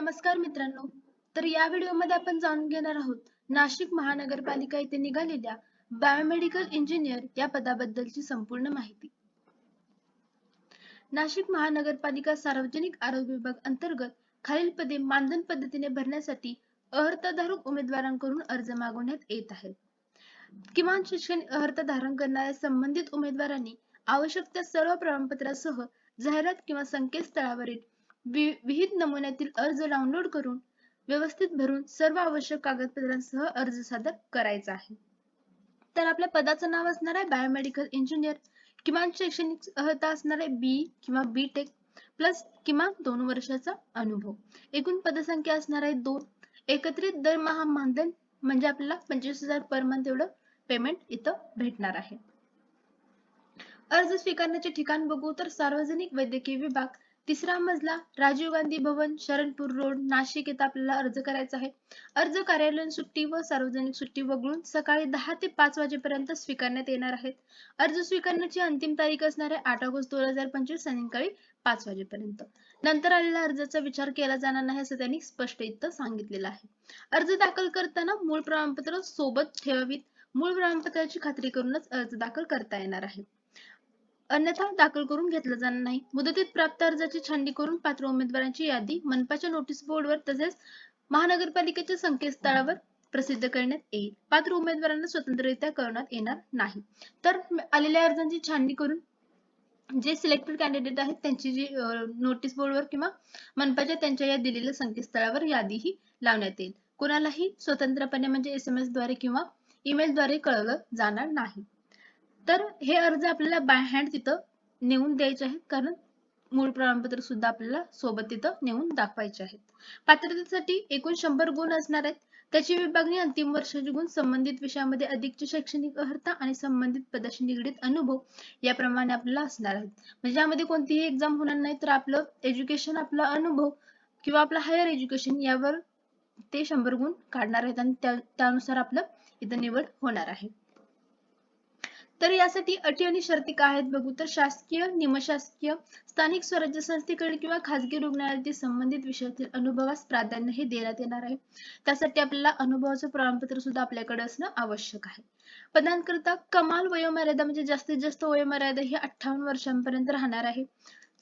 नमस्कार मित्रांनो. तर या व्हिडिओमध्ये आपण जाणून घेणार आहोत नाशिक महानगरपालिका येथे निघालेल्या बायोमेडिकल इंजिनियर या पदाबद्दलची संपूर्ण माहिती. नाशिक महानगरपालिका सार्वजनिक आरोग्य विभाग अंतर्गत खालील पदे मानधन पद्धतीने भरण्यासाठी अर्हताधारक उमेदवारांकडून अर्ज मागवण्यात येत आहेत. किमान शैक्षणिक अर्हता धारण करणाऱ्या संबंधित उमेदवारांनी आवश्यक त्या सर्व प्रमाणपत्रासह जाहिरात किंवा संकेतस्थळावरील विहित नमुन्यातील अर्ज डाउनलोड करून व्यवस्थित भरून सर्व आवश्यक कागदपत्रांसह अर्ज सादर करायचा आहे. तर आपल्या पदाचं नाव असणार आहे बायोमेडिकल इंजिनियर किमान शैक्षणिक अर्हता असणार आहे बी किंवा बी टेक प्लस किमान दोन वर्षाचा अनुभव. एकूण पदसंख्या असणार आहे दोन. एकत्रित दरमहा मानधन म्हणजे आपल्याला पंचवीस हजार पर मंथ एवढं पेमेंट इथं भेटणार आहे. अर्ज स्वीकारण्याचे ठिकाण बघू तर सार्वजनिक वैद्यकीय विभाग तिसरा मजला राजीव गांधी भवन शरणपूर रोड नाशिक येथे आपल्याला अर्ज करायचा आहे. अर्ज कार्यालयीन सुट्टी व सार्वजनिक सुट्टी वगळून सकाळी दहा ते पाच वाजेपर्यंत स्वीकारण्यात येणार आहेत. अर्ज स्वीकारण्याची अंतिम तारीख असणार आहे आठ ऑगस्ट दोन हजार पंचवीस संध्याकाळी पाच वाजेपर्यंत. नंतर आलेल्या अर्जाचा विचार केला जाणार नाही असं त्यांनी स्पष्ट इथं सांगितलेलं आहे. अर्ज दाखल करताना मूळ प्रमाणपत्र सोबत ठेवावीत. मूळ प्रमाणपत्राची खात्री करूनच अर्ज दाखल करता येणार आहे. अन्यथा दाखल करून घेतलं जाणार नाही. मुदतीत प्राप्त अर्जाची छाननी करून पात्र उमेदवारांची यादी मनपाच्या नोटीस बोर्डवर तसेच महानगरपालिकेच्या संकेतस्थळावर प्रसिद्ध करण्यात येईल. पात्र उमेदवारांना स्वतंत्ररित्या करण्यात येणार नाही. तर आलेल्या अर्जांची छाननी करून जे सिलेक्टेड कॅन्डिडेट आहेत त्यांची जी नोटीस बोर्डवर किंवा मनपाच्या त्यांच्या या दिलेल्या संकेतस्थळावर यादीही लावण्यात येईल. कोणालाही स्वतंत्रपणे म्हणजे एस एम एसद्वारे किंवा ईमेल द्वारे कळवलं जाणार नाही. तर हे अर्ज आपल्याला बाय हँड तिथं नेऊन द्यायचे आहेत. कारण मूळ प्रमाणपत्र सुद्धा आपल्याला सोबत तिथं नेऊन दाखवायचे आहेत. पात्रतेसाठी एकूण शंभर गुण असणार आहेत. त्याची विभागणी अंतिम वर्षाचे गुण संबंधित विषयामध्ये अधिकची शैक्षणिक अर्हता आणि संबंधित पदाशी निगडीत अनुभव याप्रमाणे आपल्याला असणार आहेत. म्हणजे यामध्ये कोणतीही एक्झाम होणार नाही तर आपलं एज्युकेशन आपला अनुभव किंवा आपलं हायर एज्युकेशन यावर ते शंभर गुण काढणार आहेत आणि त्यानुसार आपलं इथं निवड होणार आहे. तर यासाठी अटी आणि शर्ती काय आहेत बघू. तर शासकीय निमशासकीय स्थानिक स्वराज्य संस्थेकडे किंवा खासगी रुग्णालयातील संबंधित विषयातील अनुभवास प्राधान्य हे देण्यात येणार आहे. त्यासाठी आपल्याला अनुभवाचं प्रमाणपत्र सुद्धा आपल्याकडे असणं आवश्यक आहे. पदांकरता कमाल वयोमर्यादा म्हणजे जास्तीत जास्त वयोमर्यादा ही अठ्ठावन्न वर्षांपर्यंत राहणार आहे.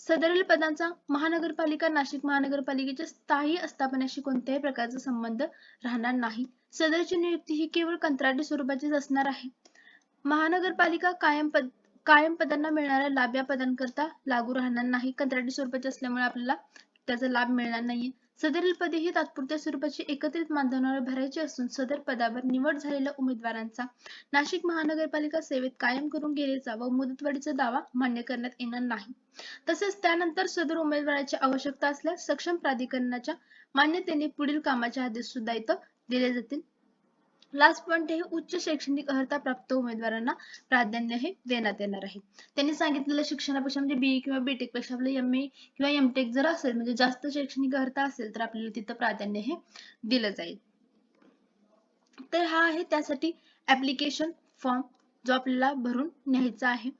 सदरील पदांचा महानगरपालिका नाशिक महानगरपालिकेच्या स्थायी आस्थापनाशी कोणत्याही प्रकारचा संबंध राहणार नाही. सदरची नियुक्ती ही केवळ कंत्राटी स्वरूपाचीच असणार आहे. महानगरपालिका कायम पद कायम पदांना मिळणाऱ्या लाभ या पदांकरता लागू राहणार नाही. कंत्राटी स्वरूपाचे असल्यामुळे आपल्याला त्याचा लाभ मिळणार नाहीये. सदरील पदे ही तात्पुरत्या स्वरूपाची एकत्रित मानधनावर भरायची असून सदर पदावर निवड झालेल्या उमेदवारांचा नाशिक महानगरपालिका सेवेत कायम करून घेण्याचा व मुदतवाढीचा दावा मान्य करण्यात येणार नाही. तसेच त्यानंतर सदर उमेदवाराची आवश्यकता असल्यास सक्षम प्राधिकरणाच्या मान्यतेने पुढील कामाचे आदेश सुद्धा इथं दिले जातील. लास्ट पॉइंट हे उच्च शैक्षणिक अर्हता प्राप्त उमेदवारांना प्राधान्य हे देण्यात येणार आहे. त्यांनी सांगितलेल्या शिक्षणापेक्षा म्हणजे बी किंवा बीटेकपेक्षा आपलं एम ए किंवा एम टेक जर असेल म्हणजे जास्त शैक्षणिक अर्हता असेल तर आपल्याला तिथं प्राधान्य हे दिलं जाईल. तर हा आहे त्यासाठी ऍप्लिकेशन फॉर्म जो आपल्याला भरून न्यायचा आहे.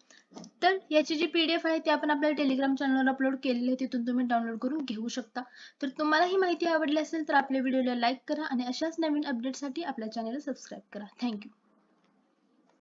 तर याची जी पीडीएफ आहे ती आपण आपल्या टेलिग्राम चॅनलवर अपलोड केलेली आहे तिथून तुम्ही डाउनलोड करून घेऊ शकता. तर तुम्हाला ही माहिती आवडली असेल तर आपल्या व्हिडिओला लाईक करा आणि अशाच नवीन अपडेटसाठी आपल्या चॅनलला सबस्क्राईब करा. थँक्यू